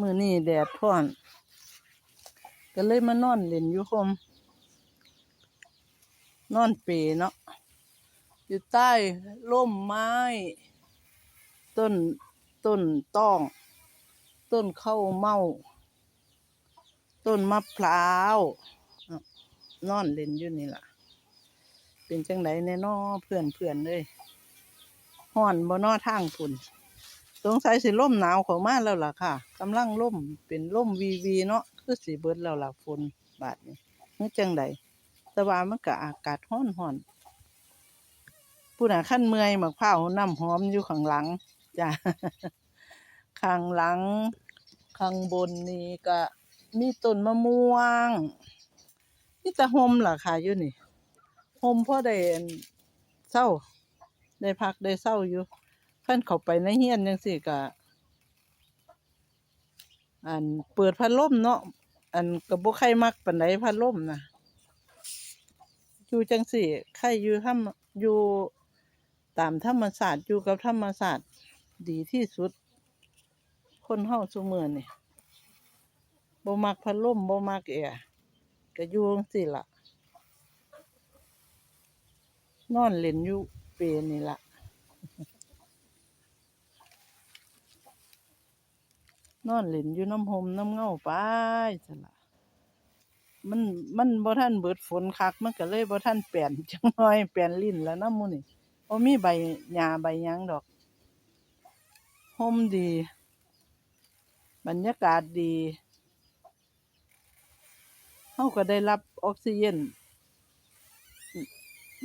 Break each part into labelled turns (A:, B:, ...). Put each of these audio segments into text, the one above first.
A: มือนี่แดดท่อน ก็เลยมานอนเล่นอยู่คม นอนเปเนาะ อยู่ใต้ร่มไม้ ต้นต้นต้อง ต้นข้าวเมา ต้นมะพร้าว นอนเล่นอยู่นี่ล่ะ เป็นจังไดแน่นอเพื่อนเพื่อนเลยห่อนบ่นอทางพุ่น สงสัยสิล่มหนาวเข้ามาแล้วล่ะค่ะกำลังล่มเป็นล่มวีวีเนาะคือสิเบิดแล้วล่ะฝนบาดนี้นี่จังไดแต่ว่ามันก็อากาศร้อนร้อนผู้หน่ะขั้นเมื่อยหมะพร้าน้ำหอมอยู่ข้างหลังจ้ะข้างหลังข้างบนนี่ก็มีต้นมะม่วงมีแต่ห่มล่ะค่ะอยู่นี่หมพ่อได้เศร้าได้พักได้เศร้าอยู่ ขั้นเข้าไปในเฮียนจังซี่ก็อันเปิดพัดลมเนาะอันก็บ่ใครมักปานใดพัดลมนะอยู่จังซี่ใครอยู่ทำอยู่ตามธรรมศาสตร์อยู่กับธรรมศาสตร์ดีที่สุด คนเฮาซุมื้อนี่บ่มักพัดลมบ่มักแอร์ก็อยู่จังซี่ละนอนเล่นอยู่เปรนี่ล่ะ นอนเล่นอยู่น้ำหมน้ำเงาไปซั่นล่ะมันมันบ่ทันเบิดฝนคักมันก็เลยบ่ทันแป่นจังน้อยแป่นลิ้นแล้วน้ำมูนี่บ่มีใบหญ้าใบหยังดอกห่มดี บรรยากาศดีเฮาก็ได้รับออกซิเจน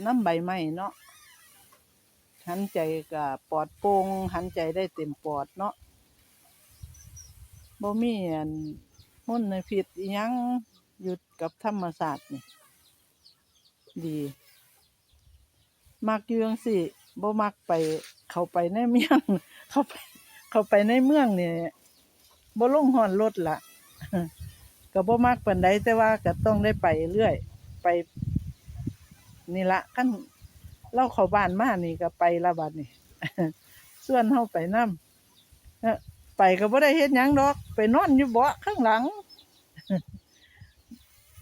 A: น้ำใบไม้เนาะหันใจก็ปลอดโปร่งหันใจได้เต็มปอดเนาะ บ่มีอันมลพิษอิหยังอยู่กับธรรมศาสตร์นี่ดีมักอยู่จังซี่บ่มักไปเข้าไปในเมือง เข้าไป เข้าไปในเมืองนี่บ่ลงฮอดรถละก็บ่มักปานใดแต่ว่าก็ต้องได้ไปเรื่อย ไป นี่ละคันเราเข้าบ้านมานี่ก็ไปละบัดนี่ส่วนเฮาไปนำ ไปก็บ่ได้เฮ็ดหยังดอก ไปนอนอยู่เบาะข้างหลัง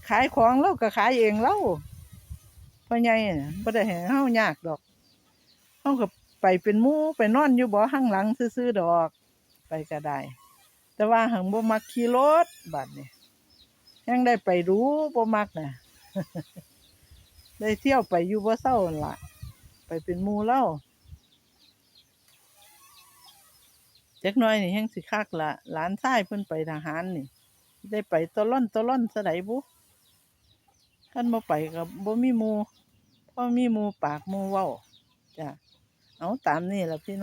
A: ขายของเราก็ขายเองเราพ่อใหญ่น่ะบ่ได้ให้เฮายากดอกเฮาก็ไปเป็นหมู่ไปนอนอยู่เบาะข้างหลังซื่อๆดอก ไปก็ได้ แต่ว่าหังบ่มักขี่รถบัดนี้ยังได้ไปรู้บ่มักน่ะ ได้เที่ยวไปอยู่บ่เศร้านั่นล่ะ ไปเป็นหมู่เล่า จักน้อยนี่แฮงสิคักละหลานชายเพิ่นไปทหารนี่ ได้ไปตะล่อนตะล่อนสะไดบุคันบ่ไปก็บบ่มีหมู่พอมีหมู่ปากหมู่เว้าจ้ะเอาตามนี่ล่ะพี่น้อง